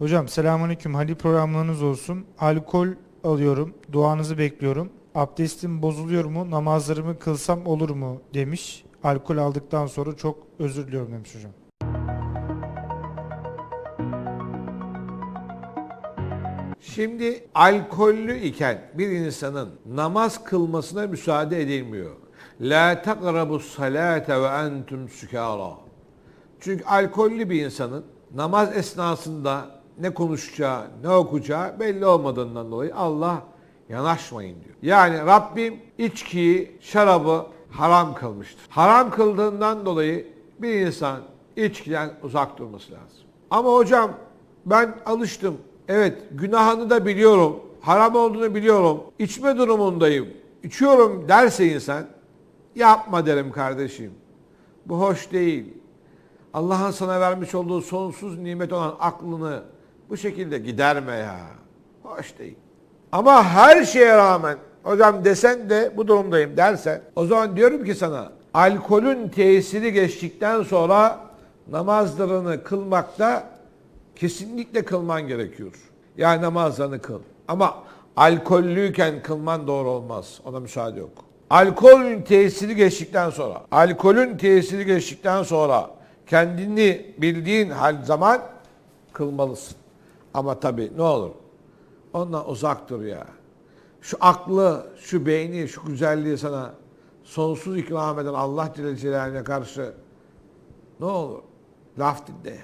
Hocam selamünaleyküm. Halil programlarınız olsun. Alkol alıyorum. Duanızı bekliyorum. Abdestim bozuluyor mu? Namazlarımı kılsam olur mu? demiş. Alkol aldıktan sonra çok özür diliyorum demiş hocam. Şimdi alkollü iken bir insanın namaz kılmasına müsaade edilmiyor. La takrabu salate ve entum sukara. Çünkü alkollü bir insanın namaz esnasında ne konuşacağı, ne okuyacağı belli olmadığından dolayı Allah yanaşmayın diyor. Yani Rabbim içkiyi, şarabı haram kılmıştır. Haram kıldığından dolayı bir insan içkiden uzak durması lazım. Ama hocam ben alıştım. Evet günahını da biliyorum. Haram olduğunu biliyorum. İçme durumundayım. İçiyorum derse insan yapma derim kardeşim. Bu hoş değil. Allah'ın sana vermiş olduğu sonsuz nimet olan aklını bu şekilde giderme ya. Hoş değil. Ama her şeye rağmen hocam desen de bu durumdayım dersen o zaman diyorum ki sana alkolün tesiri geçtikten sonra namazlarını kılmakta kesinlikle kılman gerekiyor. Yani namazlarını kıl. Ama alkollüyken kılman doğru olmaz. Ona müsaade yok. Alkolün tesiri geçtikten sonra, alkolün tesiri geçtikten sonra kendini bildiğin hal zaman kılmalısın. Ama tabii ne olur ondan uzak dur ya. Şu aklı, şu beyni, şu güzelliği sana sonsuz ikram eden Allah Celle Celaluhu'na karşı ne olur laf dinle ya.